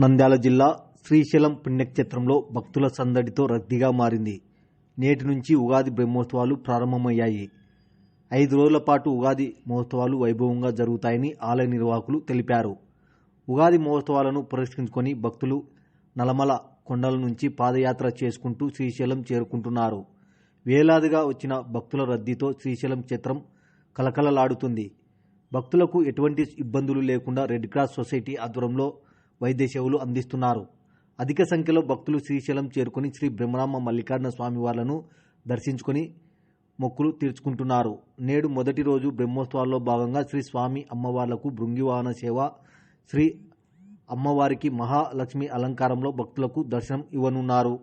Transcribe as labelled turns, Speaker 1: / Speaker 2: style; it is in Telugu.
Speaker 1: నంద్యాల జిల్లా శ్రీశైలం పుణ్యక్షేత్రంలో భక్తుల సందడితో రద్దీగా మారింది. నేటి నుంచి ఉగాది బ్రహ్మోత్సవాలు ప్రారంభమయ్యాయి. ఐదు రోజుల పాటు ఉగాది మహోత్సవాలు వైభవంగా జరుగుతాయని ఆలయ నిర్వాహకులు తెలిపారు. ఉగాది మహోత్సవాలను పురస్కరించుకొని భక్తులు నలమల కొండల నుంచి పాదయాత్ర చేసుకుంటూ శ్రీశైలం చేరుకుంటున్నారు. వేలాదిగా వచ్చిన భక్తుల రద్దీతో శ్రీశైలం క్షేత్రం కలకలలాడుతుంది భక్తులకు ఎటువంటి ఇబ్బందులు లేకుండా రెడ్ క్రాస్ సొసైటీ ఆధ్వర్యంలో వైద్య సేవలు అందిస్తున్నారు. అధిక సంఖ్యలో భక్తులు శ్రీశైలం చేరుకుని శ్రీ బ్రహ్మరామ మల్లికార్జున స్వామి దర్శించుకుని దర్శించుకొని మొక్కులు తీర్చుకుంటున్నారు. నేడు మొదటి రోజు బ్రహ్మోత్సవాల్లో భాగంగా శ్రీ స్వామి అమ్మవార్లకు భృంగివాహన సేవ శ్రీ అమ్మవారికి మహాలక్ష్మి అలంకారంలో భక్తులకు దర్శనం ఇవ్వనున్నారు.